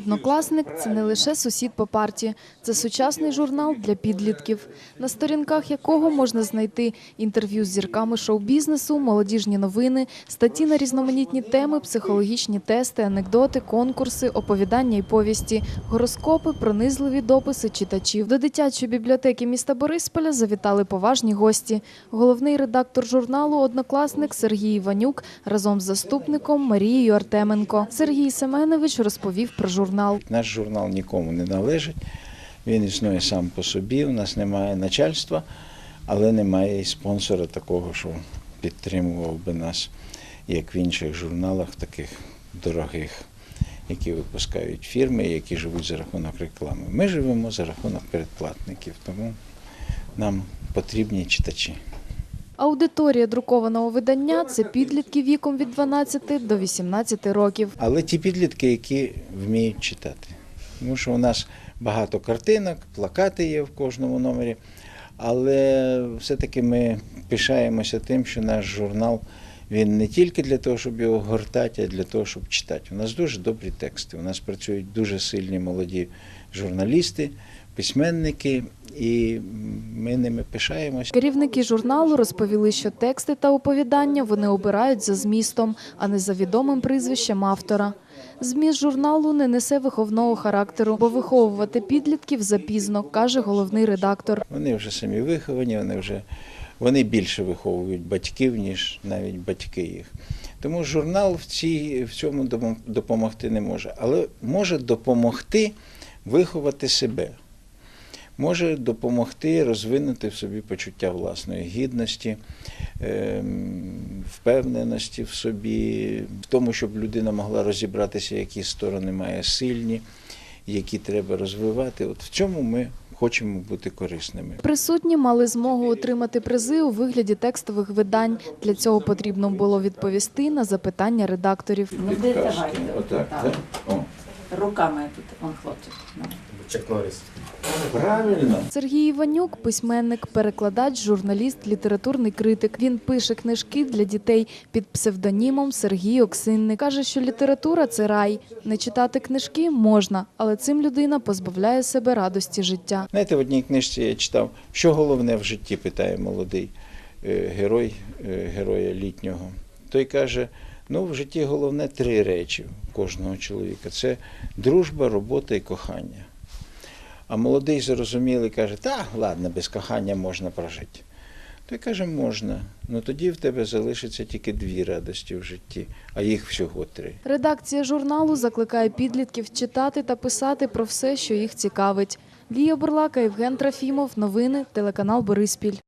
Однокласник це не лише сусід по парті, це сучасний журнал для підлітків, на сторінках якого можна знайти інтерв'ю з зірками шоу-бізнесу, молодіжні новини, статті на різноманітні теми, психологічні тести, анекдоти, конкурси, оповідання і повісті, гороскопи, пронизливі дописи читачів. До дитячої бібліотеки міста Борисполя завітали поважні гості. Головний редактор журналу Однокласник Сергій Іванюк разом з заступником Марією Артеменко. Сергій Семенович розповів про журнал. Наш журнал нікому не належить. Він існує сам по собі. У нас немає начальства, але немає і спонсора такого, що підтримував би нас, як в інших журналах, таких дорогих, які випускають фірми, які живуть за рахунок реклами. Ми живемо за рахунок передплатників, тому нам потрібні читачі. Аудиторія друкованого видання це підлітки віком від 12 до 18 років. Але ті підлітки, які вміють читати. Тому що у нас багато картинок, плакати є в кожному номері. Але все-таки ми пишаємося тим, що наш журнал він не тільки для того, щоб його гортати, а для того, щоб читати. У нас дуже добрі тексти. У нас працюють дуже сильні молоді журналісти, письменники, і ми ними пишаємося. Керівники журналу розповіли, що тексти та оповідання вони обирають за змістом, а не за відомим прізвищем автора. Зміст журналу не несе виховного характеру, бо виховувати підлітків запізно, каже головний редактор. Вони вже самі виховані, вони вже вони більше виховують батьків, ніж навіть батьки їх. Тому журнал в, цій, в цьому допомогти не може. Але може допомогти виховати себе. Може допомогти розвинути в собі почуття власної гідності, ем, впевненості в собі, в тому, щоб людина могла розібратися, які сторони має сильні, які треба розвивати. От в цьому ми хочемо бути корисними. Присутні мали змогу отримати призи у вигляді текстових видань. Для цього потрібно було відповісти на запитання редакторів. Ну, де давайте. Руками тут, он хлопчик. Чак Норріс. правильно. Сергій Іванюк, письменник, перекладач, журналіст, літературний критик. Він пише книжки для дітей під псевдонімом Сергій Оксинник. Каже, що література це рай. Не читати книжки можна, але цим людина позбавляє себе радості життя. Знаєте, в одній книжці я читав, що головне в житті, питає молодий е, герой, е, героя літнього. Той каже: ну, в житті головне три речі кожного чоловіка: це дружба, робота і кохання. А молодий зрозумілий каже, та ладно, без кохання можна прожити. Той каже, можна. Ну тоді в тебе залишиться тільки дві радості в житті, а їх всього три. Редакція журналу закликає підлітків читати та писати про все, що їх цікавить. Лія Бурлака, Євген Трофімов. Новини. Телеканал Бориспіль.